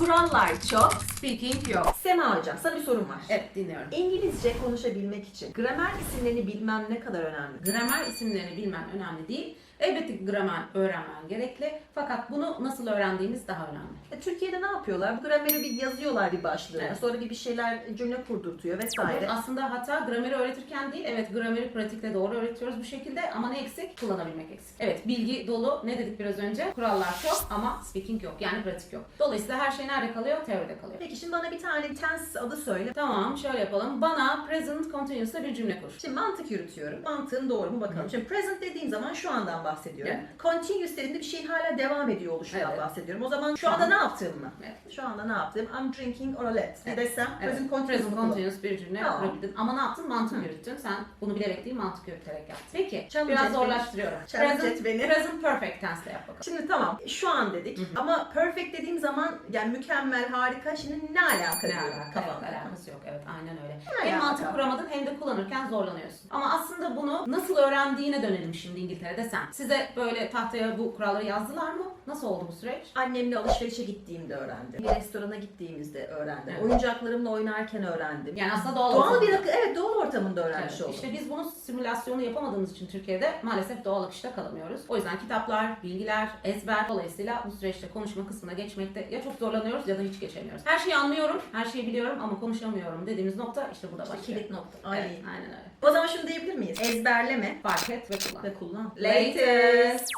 Kurallar çok. Speaking yok. Sema hocam sana bir sorum var. Evet dinliyorum. İngilizce konuşabilmek için gramer isimlerini bilmem ne kadar önemli? Gramer isimlerini bilmen önemli değil. Elbette ki gramer öğrenmen gerekli. Fakat bunu nasıl öğrendiğimiz daha önemli. E, Türkiye'de ne yapıyorlar? Bu grameri bir yazıyorlar bir başlığına. Evet. Sonra bir bir şeyler cümle kurdurtuyor vesaire. Aslında hatta grameri öğretirken değil, evet grameri pratikte doğru öğretiyoruz bu şekilde ama ne eksik? Kullanabilmek eksik. Evet bilgi dolu, ne dedik biraz önce? Kurallar çok ama speaking yok yani pratik yok. Dolayısıyla her şey nerede kalıyor? Teoride kalıyor. Peki şimdi bana bir tane tense adı söyle. Tamam şöyle yapalım. Bana present continuous'ta bir cümle kur. Şimdi mantık yürütüyorum. Mantığın doğru mu bakalım. Şimdi present dediğim zaman şu andan bahsediyorum. Evet. Continuous dediğimde bir şeyin hala devam ediyor oluşundan Evet. bahsediyorum. O zaman şu anda an- ne yaptığımı? Evet. Şu anda ne yaptım? I'm drinking or a let. Evet. desem Evet. present continuous Present continuous bir cümle Tamam. kurabildin. Ama ne yaptın? Mantık yürüttün. Sen bunu bilerek değil mantık yürüterek yaptın. Peki. Challenge biraz zorlaştırıyorum. Challenge present, beni. present perfect tense'le yap bakalım. Şimdi tamam şu an dedik ama perfect dediğim zaman yani mükemmel harika şimdi ne alaka Ne alaka? kafamda. Evet, alakası yok. Evet aynen öyle. Ne hem alaka? mantık kuramadın hem de kullanırken zorlanıyorsun. Ama aslında bunu nasıl öğrendiğine dönelim şimdi İngiltere'de sen. Size böyle tahtaya bu kuralları yazdılar mı? Nasıl oldu bu süreç? Annemle alışverişe gittiğimde öğrendim. Bir restorana gittiğimizde öğrendim. Evet. Oyuncaklarımla oynarken öğrendim. Yani aslında doğal Doğal bir akı, evet doğal ortamında öğrenmiş Evet, oldum. İşte biz bunu simülasyonu yapamadığımız için Türkiye'de maalesef doğal akışta kalamıyoruz. O yüzden kitaplar, bilgiler, ezber dolayısıyla bu süreçte konuşma kısmına geçmekte ya çok zorlanıyoruz ya da hiç geçemiyoruz. Her şeyi anlıyorum, her şeyi biliyorum ama konuşamıyorum dediğimiz nokta işte burada İşte başlıyor. kilit nokta. Ay. Evet, aynen öyle. O zaman şunu diyebilir miyiz? Ezberleme Fark et ve kullan. ve kullan. Görüşürüz.